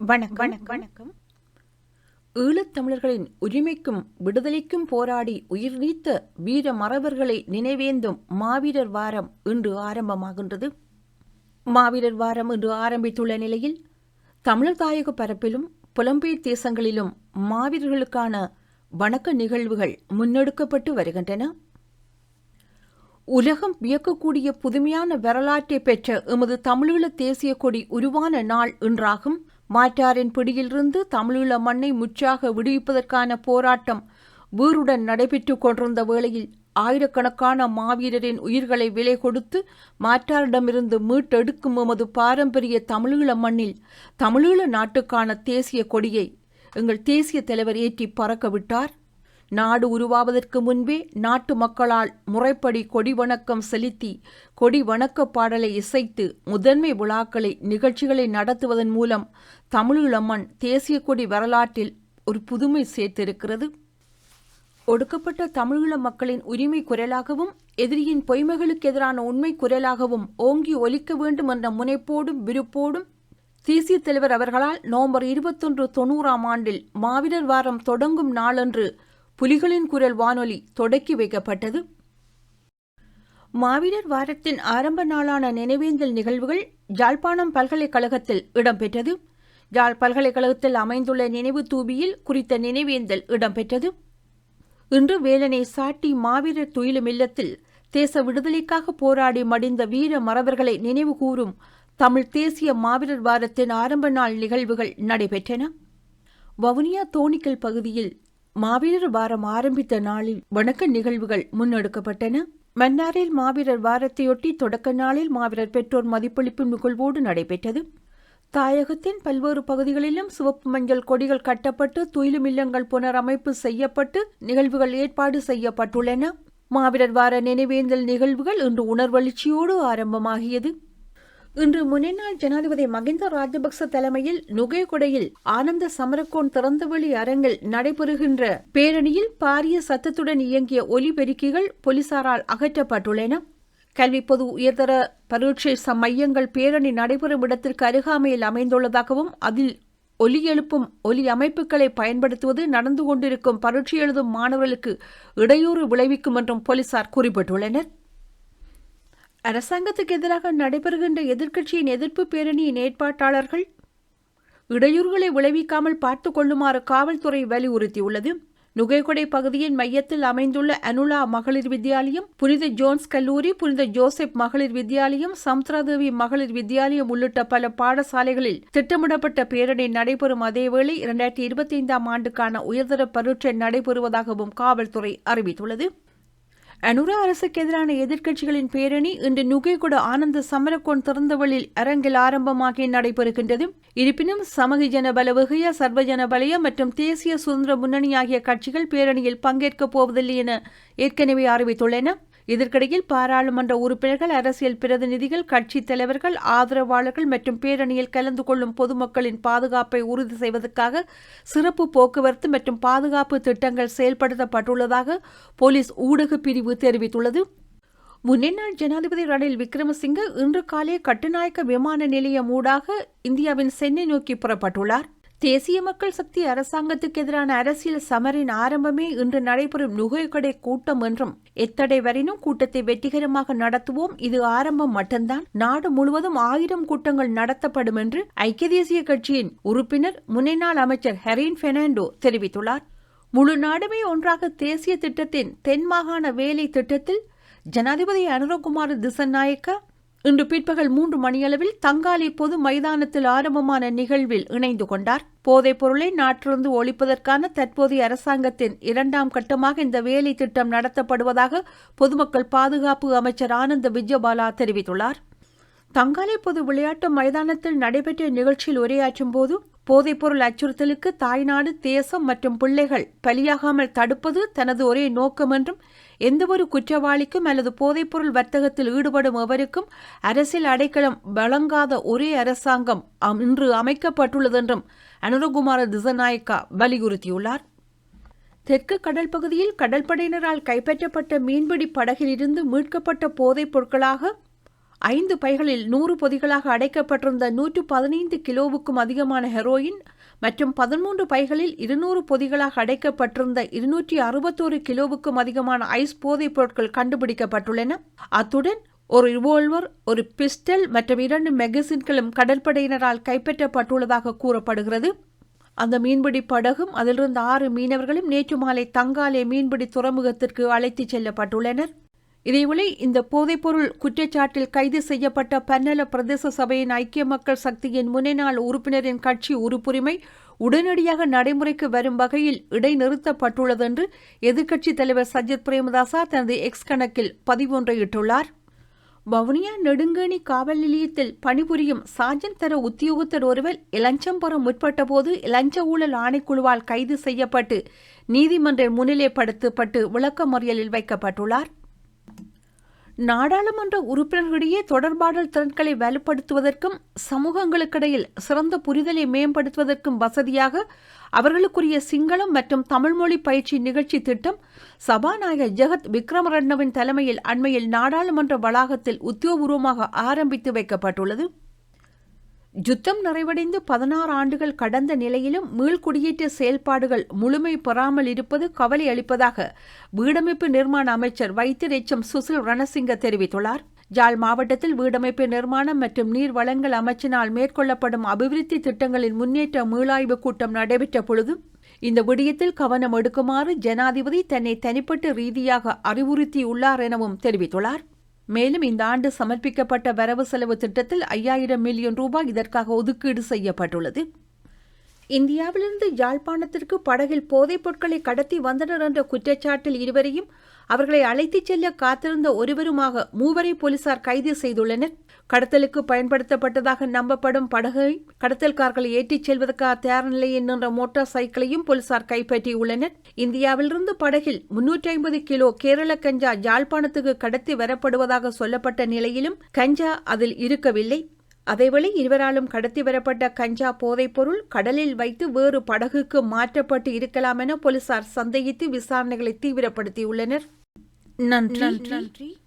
வணக்கம். வணக்கம். ஈழத்தமிழர்களின் உரிமைக்கும் விடுதலைக்கும் போராடி உயிர் நீத்த வீர மறவர்களை நினைவேந்தும் மாவீரர் வாரம் இன்று ஆரம்பமாகின்றது. மாவீரர் வாரம் இன்று ஆரம்பித்துள்ள நிலையில் தமிழர் தாயக பரப்பிலும் புலம்பெயர் தேசங்களிலும் மாவீரர்களுக்கான வணக்க நிகழ்வுகள் முன்னெடுக்கப்பட்டு வருகின்றன. உலகம் வியக்கக்கூடிய புதுமையான வரலாற்றை பெற்ற எமது தமிழீழ தேசிய கொடி உருவான நாள் இன்றாகும். மாற்றாரின் பிடியிலிருந்து தமிழீழ மண்ணை முற்றாக விடுவிப்பதற்கான போராட்டம் வீருடன் நடைபெற்றுக் கொண்டிருந்த வேளையில் ஆயிரக்கணக்கான மாவீரரின் உயிர்களை விலை கொடுத்து மாற்றாரிடமிருந்து மீட்டெடுக்கும் எமது பாரம்பரிய தமிழீழ மண்ணில் தமிழீழ நாட்டுக்கான தேசிய கொடியை எங்கள் தேசிய தலைவர் ஏற்றி பறக்கவிட்டார் நாடு உருவாவதற்கு முன்பே நாட்டு மக்களால் முறைப்படி கொடி வணக்கம் செலுத்தி கொடி வணக்க பாடலை இசைத்து முதன்மை விழாக்களை நிகழ்ச்சிகளை நடத்துவதன் மூலம் தமிழீழம்மண் தேசிய கொடி வரலாற்றில் ஒரு புதுமை சேர்த்திருக்கிறது. ஒடுக்கப்பட்ட தமிழீழ மக்களின் உரிமை குரலாகவும் எதிரியின் பொய்மைகளுக்கு எதிரான உண்மை குரலாகவும் ஓங்கி ஒலிக்க வேண்டும் என்ற முனைப்போடும் விருப்போடும் தேசிய தலைவர் அவர்களால் நவம்பர் இருபத்தொன்று தொண்ணூறாம் ஆண்டில் மாவீரர் வாரம் தொடங்கும் நாளன்று புலிகளின் குரல் வானொலி தொடக்கி வைக்கப்பட்டது. மாவீரர் வாரத்தின் ஆரம்ப நாளான நினைவேந்தல் நிகழ்வுகள் ஜாழ்ப்பாணம் பல்கலைக்கழகத்தில் இடம்பெற்றது. ஜாழ் பல்கலைக்கழகத்தில் அமைந்துள்ள நினைவு தூபியில் குறித்த நினைவேந்தல் இடம்பெற்றது. இன்று வேலனை சாட்டி மாவீரர் துயிலும் இல்லத்தில் தேச விடுதலைக்காக போராடி மடிந்த வீர மறவர்களை நினைவு கூறும் தமிழ் தேசிய மாவீரர் வாரத்தின் ஆரம்ப நாள் நிகழ்வுகள் நடைபெற்றன. வவுனியா தோணிக்கல் பகுதியில் மாவீரர் வாரம் ஆரம்பித்த நாளில் வணக்க நிகழ்வுகள் முன்னெடுக்கப்பட்டன. மன்னாரில் மாவீரர் வாரத்தையொட்டி தொடக்க நாளில் மாவீரர் பெற்றோர் மதிப்பளிப்பு நிகழ்வோடு நடைபெற்றது. தாயகத்தின் பல்வேறு பகுதிகளிலும் சிவப்பு மஞ்சள் கொடிகள் கட்டப்பட்டு துயிலும் இல்லங்கள் புனரமைப்பு செய்யப்பட்டு நிகழ்வுகள் ஏற்பாடு செய்யப்பட்டுள்ளன. மாவீரர் வார நினைவேந்தல் நிகழ்வுகள் இன்று உணர்வெழுச்சியோடு ஆரம்பமாகியது. இன்று முன்னாள் ஜனாதிபதி மகிந்த ராஜபக்ச தலைமையில் நுகைகொடையில் ஆனந்த சமரக்கோன் திறந்தவெளி அரங்கில் நடைபெறுகின்ற பேரணியில் பாரிய சத்தத்துடன் இயங்கிய ஒலிபெருக்கிகள் போலீசாரால் அகற்றப்பட்டுள்ளன. கல்வி பொது உயர்தர பரீட்சை மையங்கள் பேரணி நடைபெறும் இடத்திற்கு அருகாமையில் அமைந்துள்ளதாகவும் அதில் ஒலி எழுப்பும் ஒலி அமைப்புகளை பயன்படுத்துவது நடந்து கொண்டிருக்கும் பரீட்சை எழுதும் மாணவர்களுக்கு இடையூறு விளைவிக்கும் என்றும் போலீசார் குறிப்பிட்டுள்ளனர். அரசாங்கத்துக்கு எதிராக நடைபெறுகின்ற எதிர்க்கட்சியின் எதிர்ப்பு பேரணியின் ஏற்பாட்டாளர்கள் இடையூறுகளை விளைவிக்காமல் பார்த்து கொள்ளுமாறு காவல்துறை வலியுறுத்தியுள்ளது. நுகைகொடை பகுதியின் மையத்தில் அமைந்துள்ள அனுலா மகளிர் வித்தியாலயம் புனித ஜோன்ஸ் கல்லூரி புனித ஜோசப் மகளிர் வித்தியாலயம் சம்த்ராதேவி மகளிர் வித்தியாலயம் உள்ளிட்ட பல பாடசாலைகளில் திட்டமிடப்பட்ட பேரணி நடைபெறும் அதேவேளை இரண்டாயிரத்தி இருபத்தி ஐந்தாம் ஆண்டுக்கான உயர்தர பரீட்சை நடைபெறுவதாகவும் காவல்துறை அறிவித்துள்ளது. அனுரா அரசுக்கு எதிரான எதிர்க்கட்சிகளின் பேரணி இன்று நுகைகுட ஆனந்த சமரக்கோன் திறந்தவழியில் அரங்கில் ஆரம்பமாகி நடைபெறுகின்றது இருப்பினும் சமூக ஜனபல வகைய சர்வஜன பலய மற்றும் தேசிய சுதந்திர முன்னணி ஆகிய கட்சிகள் பேரணியில் பங்கேற்கப் போவதில்லை என ஏற்கனவே அறிவித்துள்ளன. இதற்கிடையில் பாராளுமன்ற உறுப்பினர்கள் அரசியல் பிரதிநிதிகள் கட்சித் தலைவர்கள் ஆதரவாளர்கள் மற்றும் பேரணியில் கலந்து கொள்ளும் பொதுமக்களின் பாதுகாப்பை உறுதி செய்வதற்காக சிறப்பு போக்குவரத்து மற்றும் பாதுகாப்பு திட்டங்கள் செயல்படுத்தப்பட்டுள்ளதாக போலீஸ் ஊடக பிரிவு தெரிவித்துள்ளது. முன்னாள் ஜனாதிபதி ரணில் விக்ரமசிங்க இன்று காலை கட்டுநாயக்க விமான நிலையம் ஊடாக இந்தியாவின் சென்னை நோக்கி புறப்பட்டுள்ளார். தேசிய மக்கள் சக்தி அரசாங்கத்துக்கு எதிரான அரசியல் சமரின் ஆரம்பமே இன்று நடைபெறும் நுகைக்கடை கூட்டம் என்றும் எத்தடை வரினும் கூட்டத்தை வெற்றிகரமாக நடத்துவோம் இது ஆரம்பம் மட்டும்தான். நாடு முழுவதும் ஆயிரம் கூட்டங்கள் நடத்தப்படும் என்று ஐக்கிய தேசிய கட்சியின் உறுப்பினர் முன்னாள் அமைச்சர் ஹெரீன் பெர்னாண்டோ தெரிவித்துள்ளார். முழு நாடுமே ஒன்றாக தேசிய திட்டத்தின் தென் மாகாண வேலை திட்டத்தில் ஜனாதிபதி அனுரகுமார் திசநாயக்கா இன்று பிற்பகல் மூன்று மணியளவில் தங்காலி பொது மைதானத்தில் ஆரம்பமான நிகழ்வில் இணைந்து கொண்டார். போதைப் பொருளை நாட்டிலிருந்து ஒழிப்பதற்கான தற்போதைய அரசாங்கத்தின் இரண்டாம் கட்டமாக இந்த வேலை திட்டம் நடத்தப்படுவதாக பொதுமக்கள் பாதுகாப்பு அமைச்சர் ஆனந்த விஜயபாலா தெரிவித்துள்ளார். தங்காலை பொது விளையாட்டு மைதானத்தில் நடைபெற்ற நிகழ்ச்சியில் உரையாற்றும் போது போதைப்பொருள் அச்சுறுத்தலுக்கு தாய்நாடு தேசம் மற்றும் பிள்ளைகள் பலியாகாமல் தடுப்பது தனது ஒரே நோக்கம் என்றும் எந்தவொரு குற்றவாளிக்கும் அல்லது போதைப்பொருள் வர்த்தகத்தில் ஈடுபடும் எவருக்கும் அரசியல் அடைக்கலம் வழங்காத ஒரே அரசாங்கம் இன்று அமைக்கப்பட்டுள்ளது என்றும் அனுரகுமார திசநாயக்கா வலியுறுத்தியுள்ளார். தெற்கு கடல் பகுதியில் கடற்படையினரால் கைப்பற்றப்பட்ட மீன்பிடி படகிலிருந்து மீட்கப்பட்ட போதைப் பொருட்களாக ஐந்து பைகளில் நூறு பொதிகளாக அடைக்கப்பட்டிருந்த நூற்று பதினைந்து கிலோவுக்கும் அதிகமான ஹெரோயின் மற்றும் பதிமூன்று பைகளில் இருநூறு பொதிகளாக அடைக்கப்பட்டிருந்த இருநூற்றி அறுபத்தோரு கிலோவுக்கும் அதிகமான ஐஸ் போதைப் பொருட்கள் கண்டுபிடிக்கப்பட்டுள்ளன. அத்துடன் ஒரு ரிவால்வர் ஒரு பிஸ்டல் மற்றும் இரண்டு மெகசின்களும் கடற்படையினரால் கைப்பற்றப்பட்டுள்ளதாக கூறப்படுகிறது. அந்த மீன்பிடி படகும் அதிலிருந்து ஆறு மீனவர்களும் நேற்று மாலை தங்காலே மீன்பிடி துறைமுகத்திற்கு அழைத்துச் செல்லப்பட்டுள்ளனர். இதேவேளை இந்த போதைப்பொருள் குற்றச்சாட்டில் கைது செய்யப்பட்ட பன்னல பிரதேச சபையின் ஐக்கிய மக்கள் சக்தியின் முன்னாள் உறுப்பினரின் கட்சி உறுப்புரிமை உடனடியாக நடைமுறைக்கு வரும் வகையில் இடைநிறுத்தப்பட்டுள்ளது என்று எதிர்க்கட்சித் தலைவர் சஜித் பிரேமதாசா தனது எக்ஸ் கணக்கில் பதிவொன்றையிட்டுள்ளார் வவுனியா நெடுங்கேணி காவல் நிலையத்தில் பணிபுரியும் சார்ஜன் தர உத்தியோகத்தர் ஒருவர் இலஞ்சம் பெற முற்பட்டபோது இலஞ்ச ஊழல் ஆணைக்குழுவால் கைது செய்யப்பட்டு நீதிமன்ற முன்னிலைப்படுத்தப்பட்டு விளக்கமறியலில் வைக்கப்பட்டுள்ளார். நாடாளுமன்ற உறுப்பினர்களிடையே தொடர்பாடல் திறன்களை வலுப்படுத்துவதற்கும் சமூகங்களுக்கிடையில் சிறந்த புரிதலை மேம்படுத்துவதற்கும் வசதியாக அவர்களுக்குரிய சிங்களம் மற்றும் தமிழ்மொழி பயிற்சி நிகழ்ச்சி திட்டம் சபாநாயகர் ஜெகத் விக்ரமரட்னவின் தலைமையில் அண்மையில் நாடாளுமன்ற வளாகத்தில் உத்தியோகபூர்வமாக ஆரம்பித்து வைக்கப்பட்டுள்ளது. யுத்தம் நிறைவடைந்து பதினாறு ஆண்டுகள் கடந்த நிலையிலும் மீள்குடியேற்ற செயல்பாடுகள் முழுமை பெறாமல் இருப்பது கவலை அளிப்பதாக வீடமைப்பு நிர்மாண அமைச்சர் வைத்தியர் சுசில் ரணசிங்க தெரிவித்துள்ளார். ஜாழ் மாவட்டத்தில் வீடமைப்பு நிர்மாணம் மற்றும் நீர் வளங்கள் அமைச்சினால் மேற்கொள்ளப்படும் அபிவிருத்தி திட்டங்களின் முன்னேற்ற மீளாய்வு கூட்டம் நடைபெற்ற பொழுது இந்த விடயத்தில் கவனம் எடுக்குமாறு ஜனாதிபதி தன்னை தனிப்பட்ட ரீதியாக அறிவுறுத்தியுள்ளார் எனவும் தெரிவித்துள்ளார். மேலும் இந்த ஆண்டு சமர்ப்பிக்கப்பட்ட வரவு செலவு திட்டத்தில் ஐயாயிரம் மில்லியன் ரூபாய் இதற்காக ஒதுக்கீடு செய்யப்பட்டுள்ளது. இந்தியாவிலிருந்து யாழ்ப்பாணத்திற்கு படகில் போதைப் பொருட்களை கடத்தி வந்தனர் என்ற குற்றச்சாட்டில் இருவரையும் அவர்களை அழைத்துச் செல்ல காத்திருந்த ஒருவருமாக மூவரை போலீசார் கைது செய்துள்ளனர். கடத்தலுக்கு பயன்படுத்தப்பட்டதாக நம்பப்படும் படகை கடத்தல்கார்களை ஏற்றிச் செல்வதற்காக தயார் நிலையில் நின்ற மோட்டார் சைக்கிளையும் போலீசார் கைப்பற்றியுள்ளனர். இந்தியாவிலிருந்து படகில் முன்னூற்றி ஐம்பது கிலோ கேரள கஞ்சா யாழ்ப்பாணத்துக்கு கடத்தி வரப்படுவதாக சொல்லப்பட்ட நிலையிலும் கஞ்சா அதில் இருக்கவில்லை. அதேவேளை இருவராலும் கடத்தி வரப்பட்ட கஞ்சா போதைப்பொருள் கடலில் வைத்து வேறு படகுக்கு மாற்றப்பட்டு இருக்கலாம் என போலீசார் சந்தேகித்து விசாரணைகளை தீவிரப்படுத்தியுள்ளனர். நன்றி. நன்றி.